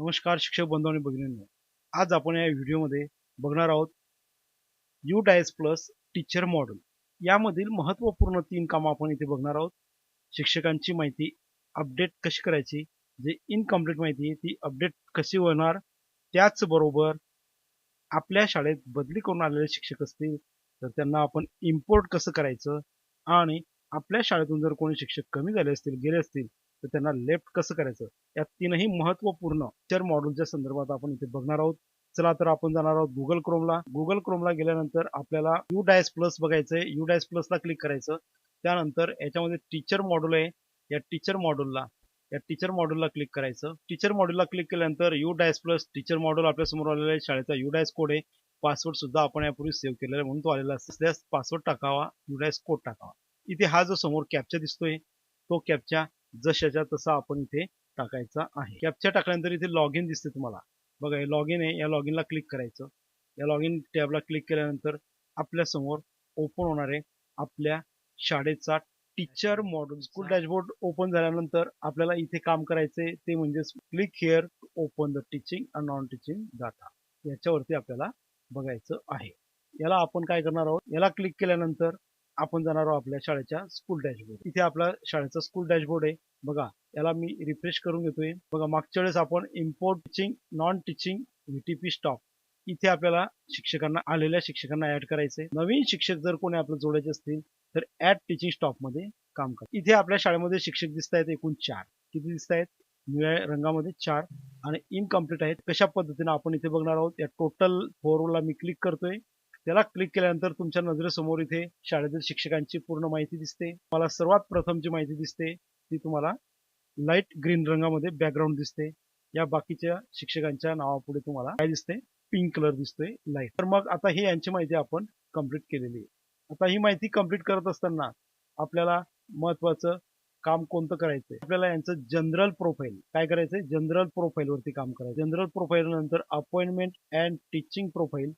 नमस्कार शिक्षक बंधू आणि भगिनींनो. आज आपण या व्हिडिओमध्ये बघणार आहोत U DISE plus teacher model यामधील महत्त्वपूर्ण तीन कामं आपण इथे बघणार आहोत. शिक्षकांची माहिती अपडेट कशी करायची जे इनकम्प्लीट माहिती आहे ती अपडेट कशी होणार त्याचबरोबर आपल्या शाळेत बदली करून आलेले शिक्षक असतील तर त्यांना आपण इम्पोर्ट कसं करायचं आणि आपल्या शाळेतून जर कोणी शिक्षक कमी झाले असतील गेले असतील तर त्यांना लेफ्ट कसं करायचं? या तीनही महत्त्वपूर्ण चर मॉड्यूलच्या संदर्भात आपण इथे बघणार आहोत. चला तर आपण जाणार आहोत गुगल क्रोमला गुगल क्रोमला गेल्यानंतर आपल्याला यू डायस प्लस बघायचंय यू डायस प्लसला क्लिक करायचं. त्यानंतर याच्यामध्ये टीचर मॉड्यूल आहे. या टीचर मॉड्यूलला या टीचर मॉड्यूलला क्लिक करायचं. टीचर मॉड्यूलला क्लिक केल्यानंतर U DISE plus teacher module आपल्यासमोर आलेला आहे. शाळेचा यू डायस कोड आहे. पासवर्ड सुद्धा आपण यापूर्वी सेव्ह केलेला आहे म्हणून तो आलेला असल्यास पासवर्ड टाकावा. यू डायस कोड टाकावा. इथे हा जो समोर कॅप्चा दिसतोय तो कॅप्चा जशाच्या तसा आपण इथे टाकायचा आहे. कॅप्चा टाकल्यानंतर इथे लॉग इन दिसते तुम्हाला. बघा हे लॉग इन आहे. या लॉग इनला क्लिक करायचं. या लॉग इन टॅबला क्लिक केल्यानंतर आपल्यासमोर ओपन होणार आहे आपल्या शाळेचा teacher module school dashboard open झाल्यानंतर आपल्याला इथे काम करायचे ते म्हणजे click here open the teaching and non teaching data याच्यावरती आपल्याला बघायचं आहे. याला आपण काय करणार आहोत? याला क्लिक केल्यानंतर आपण जाणार आहोत आपल्या शाळेच्या स्कूल डॅशबोर्ड इथे आपला शाळेचा स्कूल डॅशबोर्ड आहे. बघा याला मी रिफ्रेश करून घेतोय. बघा मागच्या वेळेस आपण इम्पोर्ट टीचिंग नॉन टीचिंग व्हीटीपी स्टॉप इथे आपल्याला शिक्षकांना आलेल्या शिक्षकांना ऍड करायचंय. नवीन शिक्षक जर कोणी आपलं जोडायचे असतील तर ऍट टीचिंग स्टॉपमध्ये काम करा. इथे आपल्या शाळेमध्ये शिक्षक दिसत आहेत एकूण चार. किती दिसत आहेत निळ्या रंगामध्ये चार. आणि इनकम्प्लीट आहेत. कशा पद्धतीने आपण इथे बघणार आहोत? या टोटल फोरला मी क्लिक करतोय. त्याला क्लिक केल्यानंतर तुमच्या नजरेसमोर इथे शाळेतील शिक्षकांची पूर्ण माहिती दिसते. मला सर्वात प्रथम जी माहिती दिसते ती तुम्हाला लाइट ग्रीन रंगामध्ये बॅकग्राऊंड दिसते. या बाकीच्या शिक्षकांच्या नावापुढे तुम्हाला काय दिसते? पिंक कलर दिसतोय लाइट तर मग आता हे यांची माहिती आपण कंप्लीट केलेली आहे. आता ही माहिती कंप्लीट करत असताना आपल्याला महत्वाचं काम कोणतं करायचंय? आपल्याला यांचं जनरल प्रोफाईल काय करायचंय? जनरल प्रोफाईल वरती काम करायचं जनरल प्रोफाईल नंतर अपॉइंटमेंट अँड टीचिंग प्रोफाईल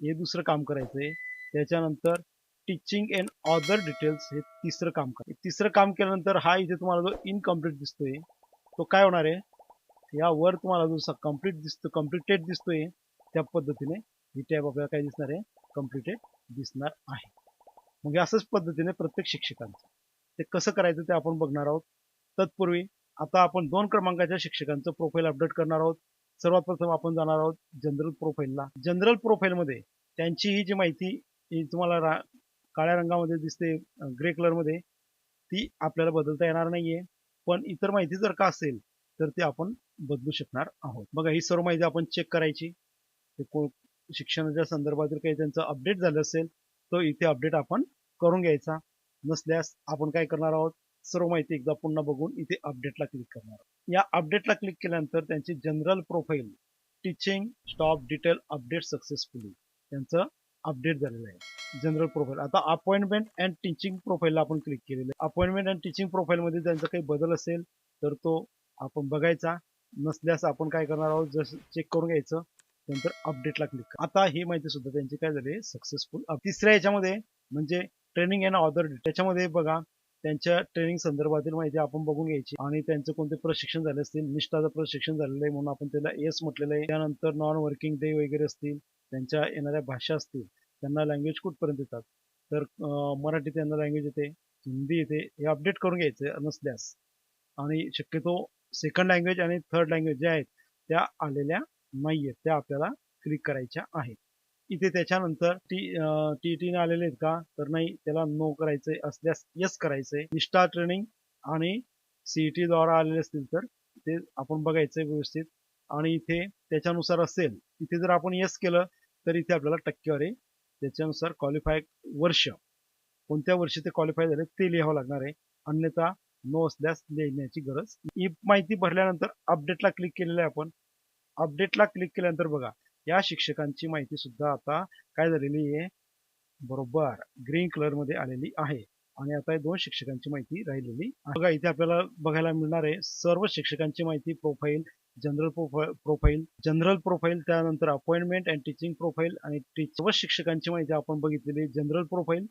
हे दुसरं काम करायचंय. त्याच्यानंतर टीचिंग अँड ऑदर डिटेल्स हे तिसरं काम करा तिसरं काम केल्यानंतर हा इथे तुम्हाला जो इनकम्प्लीट दिसतोय तो काय होणार आहे? या वर तुम्हाला जो कंप्लीट दिसतो कम्प्लिटेड दिसतोय त्या पद्धतीने ही टॅब आपल्याला काय दिसणार आहे? कम्प्लिटेड दिसणार आहे. मग असंच पद्धतीने प्रत्येक शिक्षकांचं. ते कसं करायचं ते आपण बघणार आहोत. तत्पूर्वी आता आपण दोन क्रमांकाच्या शिक्षकांचं प्रोफाईल अपडेट करणार आहोत. सर्वात प्रथम आपण जाणार आहोत जनरल प्रोफाईलला. जनरल प्रोफाईलमध्ये त्यांची ही जी माहिती ही तुम्हाला काळ्या रंगामध्ये दिसते ग्रे कलरमध्ये ती आपल्याला बदलता येणार नाहीये. पण इतर माहिती जर का असेल तर ती आपण बदलू शकणार आहोत. बघा ही सर्व माहिती आपण चेक करायची. शिक्षणाच्या संदर्भातील काही त्यांचं अपडेट झालं असेल तो इथे अपडेट आपण करून घ्यायचा. नसल्यास आपण काय करणार आहोत? सर्व माहिती एकदा पुन्हा बघून इथे अपडेटला क्लिक करणार या अपडेटला क्लिक केल्यानंतर त्यांची general profile teaching staff detail update successfully त्यांचं अपडेट झालेलं आहे. जनरल प्रोफाईल आता अपॉइंटमेंट अँड टीचिंग प्रोफाईलला आपण क्लिक केलेलं आहे. अपॉइंटमेंट अँड टीचिंग प्रोफाईलमध्ये त्यांचा काही बदल असेल तर तो आपण बघायचा. नसल्यास आपण काय करणार आहोत? जसं चेक करून घ्यायचं नंतर अपडेटला क्लिक आता ही माहिती सुद्धा त्यांची काय झाली? सक्सेसफुल तिसऱ्या याच्यामध्ये म्हणजे ट्रेनिंग अँड ऑदर त्याच्यामध्ये बघा त्यांच्या ट्रेनिंग संदर्भातील माहिती आपण बघून घ्यायची आणि त्यांचं कोणते प्रशिक्षण झाले असतील निष्ठाचं प्रशिक्षण झालेलं आहे म्हणून आपण त्याला एस म्हटलेलं आहे. त्यानंतर नॉन वर्किंग डे वगैरे असतील त्यांच्या येणाऱ्या भाषा असतील त्यांना लँग्वेज कुठपर्यंत येतात? तर मराठी त्यांना लँग्वेज येते हिंदी येते हे अपडेट करून घ्यायचं नसल्यास. आणि शक्यतो सेकंड लँग्वेज आणि थर्ड लँग्वेज ज्या आहेत त्या आलेल्या नाही आहेत त्या आपल्याला क्लिक करायच्या आहेत. इथे त्याच्यानंतर टी टी टीने आलेले आहेत का? तर नाही त्याला नो करायचंय असल्यास यस करायचंय. निष्ठा ट्रेनिंग आणि सीईटी द्वारा आलेले असतील तर ते आपण बघायचंय व्यवस्थित. आणि इथे त्याच्यानुसार असेल इथे जर आपण यस केलं तर इथे आपल्याला टक्केवारी त्याच्यानुसार क्वालिफाय वर्ष. कोणत्या वर्षी ते क्वालिफाय झाले ते लिहावं लागणार आहे. अन्यथा नो असल्यास लिहिण्याची गरज. ही माहिती भरल्यानंतर अपडेटला क्लिक केलेलं आहे आपण. अपडेटला क्लिक केल्यानंतर बघा या शिक्षकांची माहिती सुद्धा आता काय झालेली आहे? बरोबर. ग्रीन कलरमध्ये आलेली आहे. आणि आता दोन शिक्षकांची माहिती राहिलेली बघा इथे आपल्याला बघायला मिळणार आहे सर्व शिक्षकांची माहिती profile general profile general profile त्यानंतर अपॉइंटमेंट अँड टीचिंग प्रोफाईल आणि सर्व शिक्षकांची माहिती आपण बघितलेली general profile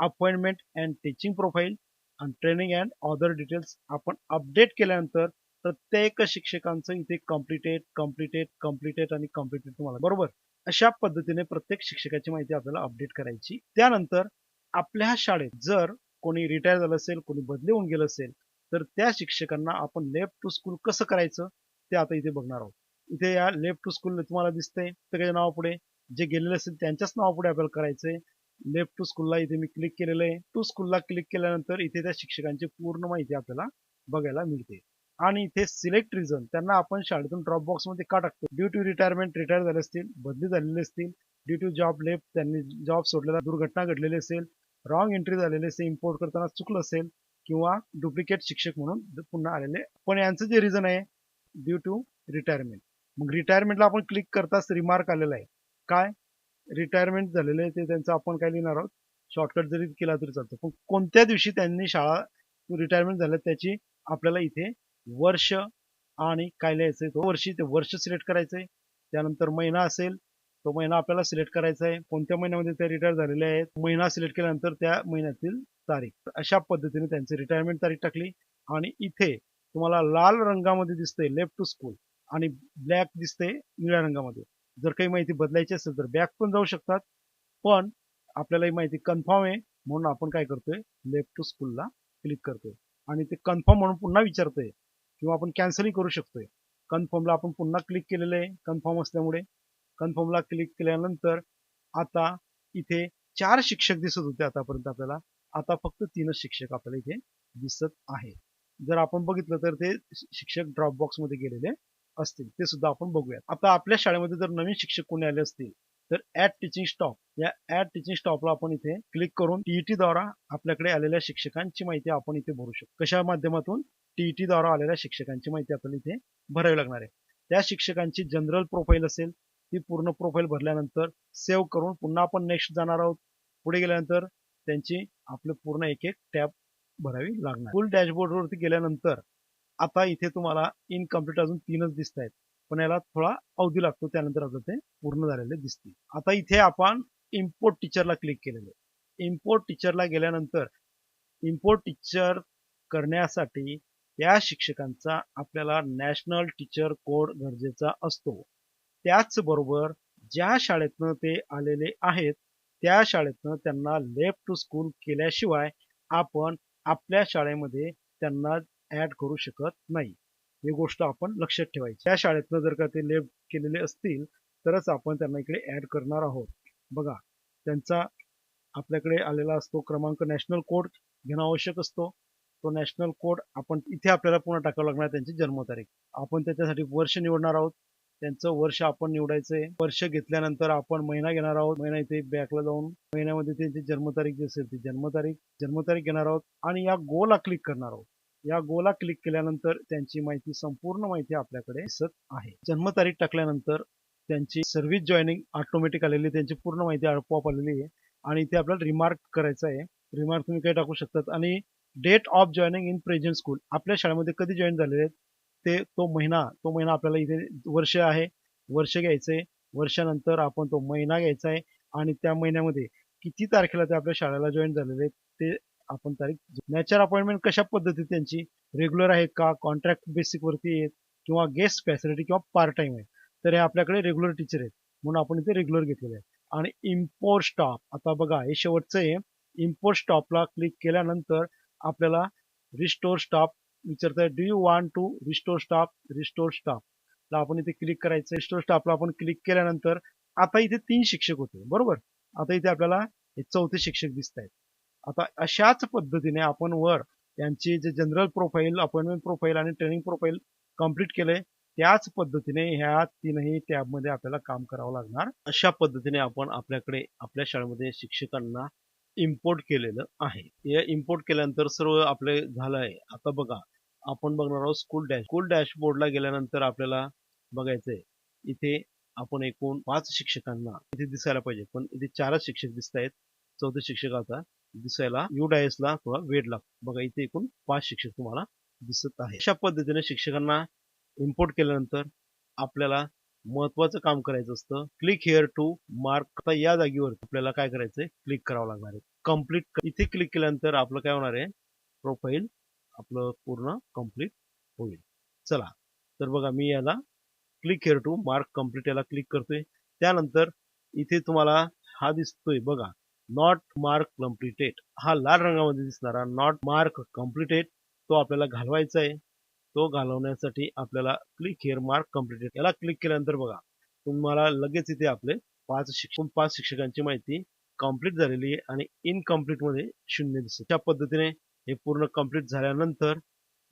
appointment and teaching profile आणि ट्रेनिंग अँड ऑदर डिटेल्स आपण अपडेट केल्यानंतर प्रत्येक शिक्षकांचं इथे कॉम्प्लिटेट कॉम्प्लिटेट कॉम्प्लिटेट आणि कॉम्प्लिटेट तुम्हाला बरोबर? अशा पद्धतीने प्रत्येक शिक्षकाची माहिती आपल्याला अपडेट करायची. त्यानंतर आपल्या शाळेत जर कोणी रिटायर झालं असेल कोणी बदली होऊन गेलं असेल तर त्या शिक्षकांना आपण लेफ्ट टू स्कूल कसं करायचं ते आता इथे बघणार आहोत. इथे या लेफ्ट टू स्कूल तुम्हाला दिसतंय सगळ्या नावापुढे जे गेलेले असेल त्यांच्याच नावापुढे आपल्याला करायचंय. लेफ्ट टू स्कूलला इथे मी क्लिक केलेलं आहे. टू स्कूलला क्लिक केल्यानंतर इथे त्या शिक्षकांची पूर्ण माहिती आपल्याला बघायला मिळते. आणि इथे सिलेक्ट रिझन त्यांना आपण शाळेतून ड्रॉप बॉक्समध्ये का टाकतो? ड्यू टू रिटायरमेंट रिटायर झाले असतील बदली झालेले असतील. ड्यू टू जॉब लेफ्ट त्यांनी जॉब सोडलेला दुर्घटना घडलेली असेल. रॉंग एंट्री झालेली असेल इम्पोर्ट करताना चुकलं असेल किंवा डुप्लिकेट शिक्षक म्हणून पुन्हा आलेले. पण यांचं जे रिझन आहे ड्यू टू रिटायरमेंट मग रिटायरमेंटला आपण क्लिक करताच रिमार्क आलेला आहे. काय? रिटायरमेंट झालेलं आहे ते त्यांचं आपण काय लिहिणार आहोत? शॉर्टकट जरी केला तरी चालतो. पण कोणत्या दिवशी त्यांनी शाळा रिटायरमेंट झालं त्याची आपल्याला इथे वर्ष आणि काय लिहायचं तो? वर्षी ते वर्ष सिलेक्ट करायचं आहे त्यानंतर महिना असेल तो महिना आपल्याला सिलेक्ट करायचा आहे. कोणत्या महिन्यामध्ये ते रिटायर झालेले आहेत? महिना सिलेक्ट केल्यानंतर त्या महिन्यातील तारीख. अशा पद्धतीने त्यांची रिटायरमेंट तारीख टाकली. आणि इथे तुम्हाला लाल रंगामध्ये दिसते लेफ्ट टू स्कूल आणि ब्लॅक दिसते निळ्या रंगामध्ये. जर काही माहिती बदलायची असेल तर बॅक पण जाऊ शकतात. पण आपल्याला ही माहिती कन्फर्म आहे. म्हणून आपण काय करतोय? लेफ्ट टू स्कूलला क्लिक करतोय. आणि ते कन्फर्म म्हणून पुन्हा विचारतोय. किंवा आपण कॅन्सलही करू शकतोय. कन्फर्मला आपण पुन्हा क्लिक केलेलं आहे. कन्फर्म असल्यामुळे कन्फर्मला क्लिक केल्यानंतर आता इथे चार शिक्षक दिसत होते आतापर्यंत आपल्याला. आता फक्त तीनच शिक्षक आपल्याला इथे दिसत आहे जर आपण बघितलं तर ते शिक्षक ड्रॉप बॉक्समध्ये गेलेले असतील. ते सुद्धा आपण बघूयात. आता आपल्या शाळेमध्ये जर नवीन शिक्षक कोणी आले असतील तर ऍट टीचिंग स्टॉप या ऍट टीचिंग स्टॉपला आपण इथे क्लिक करून टीईटी द्वारा आपल्याकडे आलेल्या शिक्षकांची माहिती आपण इथे भरू शकतो. कशा माध्यमातून? टीईटी द्वारा आलेल्या शिक्षकांची माहिती आपल्याला इथे भरावी लागणार आहे. त्या शिक्षकांची जनरल प्रोफाईल असेल ती पूर्ण प्रोफाईल भरल्यानंतर सेव्ह करून पुन्हा आपण नेक्स्ट जाणार आहोत. पुढे गेल्यानंतर त्यांची आपलं पूर्ण एक एक टॅब भरावी लागणार. फुल डॅशबोर्डवरती गेल्यानंतर आता इथे तुम्हाला इनकम्प्लीट अजून तीनच दिसत आहेत. पण याला थोडा अवधी लागतो त्यानंतर आता ते पूर्ण झालेले दिसतील. आता इथे आपण इम्पोर्ट टीचरला क्लिक केलेलं इम्पोर्ट टीचरला गेल्यानंतर इम्पोर्ट टीचर करण्यासाठी त्या शिक्षकांचा आपल्याला नॅशनल टीचर कोड गरजेचा असतो. त्याचबरोबर ज्या शाळेतनं ते आलेले आहेत त्या शाळेतनं त्यांना लेफ्ट टू स्कूल केल्याशिवाय आपण आपल्या शाळेमध्ये त्यांना ऍड करू शकत नाही. ही गोष्ट आपण लक्षात ठेवायची. त्या शाळेतनं जर का ते लेफ्ट केलेले असतील तरच आपण त्यांना इकडे ऍड करणार आहोत. बघा त्यांचा आपल्याकडे आलेला असतो क्रमांक नॅशनल कोड घेणं आवश्यक असतो. तो नॅशनल कोड आपण इथे आपल्याला पुन्हा टाकावं लागणार त्यांची जन्मतारीख. आपण त्याच्यासाठी वर्ष निवडणार आहोत. त्यांचं वर्ष आपण निवडायचंय. वर्ष घेतल्यानंतर आपण महिना घेणार आहोत. महिना इथे बॅकला जाऊन महिन्यामध्ये त्यांची जन्मतारीख जी असेल ती जन्मतारीख जन्मतारीख घेणार आहोत आणि या गोला क्लिक करणार आहोत. या गोला क्लिक केल्यानंतर त्यांची माहिती संपूर्ण माहिती आपल्याकडे दिसत आहे. जन्मतारीख टाकल्यानंतर त्यांची सर्व्हिस जॉईनिंग ऑटोमॅटिक आलेली त्यांची पूर्ण माहिती आपोआप आलेली आहे. आणि इथे आपल्याला रिमार्क करायचं आहे. रिमार्क तुम्ही काही टाकू शकतात. आणि date of joining in present school आपल्या शाळेमध्ये कधी जॉईन झालेले आहेत? ते तो महिना तो महिना आपल्याला इथे वर्ष आहे. वर्ष घ्यायचंय. वर्षानंतर आपण तो महिना घ्यायचा आहे. आणि त्या महिन्यामध्ये किती तारखेला ते आपल्या शाळेला जॉईन झालेले आहेत ते आपण तारीख नॅचर अपॉइंटमेंट कशा पद्धतीत त्यांची? रेग्युलर आहेत का? कॉन्ट्रॅक्ट बेसिकवरती आहेत? किंवा गेस्ट फॅसिलिटी किंवा पार्ट टाइम आहे? तर हे आपल्याकडे रेग्युलर टीचर आहेत. म्हणून आपण इथे रेग्युलर घेतलेले आहे. आणि इम्पोर्ट स्टॉप आता बघा हे शेवटचं आहे. इम्पोर्ट स्टॉपला क्लिक केल्यानंतर आपल्याला restore staff विचारतंय. Do you want to restore staff restore staff ला आपण इथे क्लिक करायचं. रिस्टोर स्टॉपला आपण क्लिक केल्यानंतर आता इथे तीन शिक्षक होते. बरोबर? आता इथे आपल्याला हे चौथे शिक्षक दिसत आहेत आता अशाच पद्धतीने आपण वर यांची जे जनरल प्रोफाईल अपॉइंटमेंट प्रोफाईल आणि ट्रेनिंग प्रोफाईल कंप्लीट केले त्याच पद्धतीने ह्या तीनही टॅबमध्ये आपल्याला काम करावं लागणार. अशा पद्धतीने आपण आपल्याकडे आपल्या शाळेमध्ये शिक्षकांना इम्पोर्ट केलेलं आहे. हे इम्पोर्ट केल्यानंतर सर्व आपले झालं आहे आता बघा आपण बघणार आहोत स्कूल डॅश स्कूल डॅशबोर्डला गेल्यानंतर आपल्याला बघायचंय इथे आपण एकूण पाच शिक्षकांना इथे दिसायला पाहिजे. पण इथे चारच शिक्षक दिसत आहेत चौथ्या शिक्षकाचा दिसायला यू ला थोडा वेळ लागतो. बघा इथे एकूण पाच शिक्षक तुम्हाला दिसत आहे अशा पद्धतीने शिक्षकांना इम्पोर्ट केल्यानंतर आपल्याला महत्वाचं काम करायचं असतं. क्लिक हेअर टू मार्क आता या जागेवर आपल्याला काय करायचंय? क्लिक करावं लागणार आहे. कंप्लीट इथे क्लिक केल्यानंतर आपलं काय होणार आहे? प्रोफाईल आपलं पूर्ण कंप्लीट होईल. चला तर बघा मी याला click here to mark complete याला क्लिक करतोय. त्यानंतर इथे तुम्हाला हा दिसतोय बघा. नॉट मार्क कम्प्लिटेड हा लाल रंगामध्ये दिसणारा नॉट मार्क कम्प्लिटेड तो आपल्याला घालवायचा आहे. तो घालवण्यासाठी आपल्याला क्लिक हेअर मार्क कम्प्लिटेड याला क्लिक केल्यानंतर बघा तुम्हाला लगेच इथे आपले पाच शिक्षक पाच शिक्षकांची माहिती कंप्लीट झालेली आहे आणि इनकम्प्लीटमध्ये शून्य दिसते. त्या पद्धतीने हे पूर्ण कंप्लीट झाल्यानंतर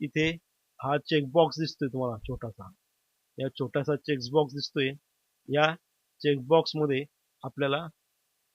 इथे हा चेकबॉक्स दिसतोय तुम्हाला छोटासा. या छोटासा चेकबॉक्स दिसतोय. या चेकबॉक्समध्ये आपल्याला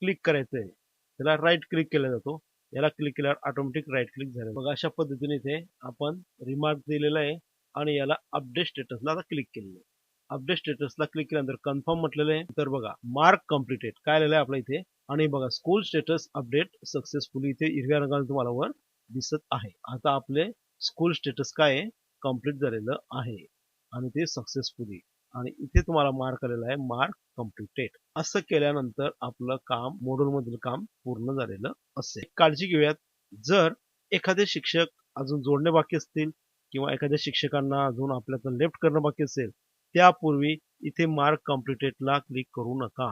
क्लिक करायचं आहे त्याला राईट क्लिक केला जातो. याला क्लिक केल्यावर ऑटोमॅटिक राईट क्लिक झालं. मग अशा पद्धतीने इथे आपण रिमार्क दिलेला आहे आणि याला अपडेट स्टेटसला आता क्लिक केलेलं आहे. अपडेट स्टेटसला क्लिक केल्यानंतर कन्फर्म म्हटलेलं आहे. तर बघा मार्क कम्प्लिटेड काय आलेलं आहे आपल्या इथे? आणि बघा स्कूल स्टेटस अपडेट सक्सेसफुली इथे हिरव्या रंगाने तुम्हाला वर दिसत आहे. आता आपले स्कूल स्टेटस काय आहे? कंप्लीट झालेलं आहे. आणि ते सक्सेसफुली आणि इथे तुम्हाला मार्क आलेला आहे मार्क कम्प्लिटेड असं केल्यानंतर आपलं काम मॉड्यूल मधील काम पूर्ण झालेलं असेल. काळजी घेऊयात. जर एखादे शिक्षक अजून जोडणे बाकी असतील किंवा एखाद्या शिक्षकांना अजून आपल्याला लेफ्ट करणं बाकी असेल त्यापूर्वी इथे मार्क कम्प्लिटेडला क्लिक करू नका.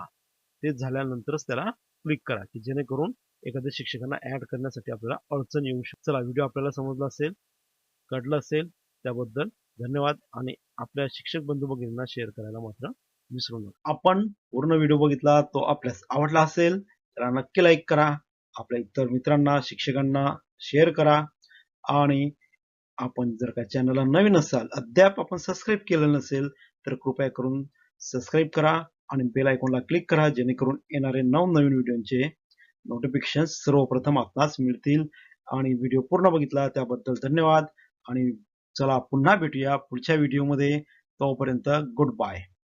ते झाल्यानंतरच त्याला क्लिक करा की जेणेकरून एखाद्या शिक्षकांना ऍड करण्यासाठी आपल्याला अडचण येऊ शकते. चला व्हिडिओ आपल्याला समजला असेल कळलं असेल त्याबद्दल धन्यवाद आणि आपल्या शिक्षक बंधू भगिनींना शेअर करायला मात्र विसरू नका. आपण पूर्ण व्हिडिओ बघितला तो आपल्यास आवडला असेल तर नक्की लाईक करा. आपल्या इतर मित्रांना शिक्षकांना शेअर करा. आणि आपण जर का चॅनलला नवीन असाल अद्याप आपण सबस्क्राईब केलं नसेल तर कृपया करून सबस्क्राईब करा आणि बेल आयकॉनला क्लिक करा जेणेकरून येणारे नवनवीन व्हिडिओचे नोटिफिकेशन सर्वप्रथम आपणास मिळतील. आणि व्हिडिओ पूर्ण बघितला त्याबद्दल धन्यवाद. आणि चला पुन्हा भेटूया पुढच्या व्हिडिओमध्ये तोपर्यंत गुड बाय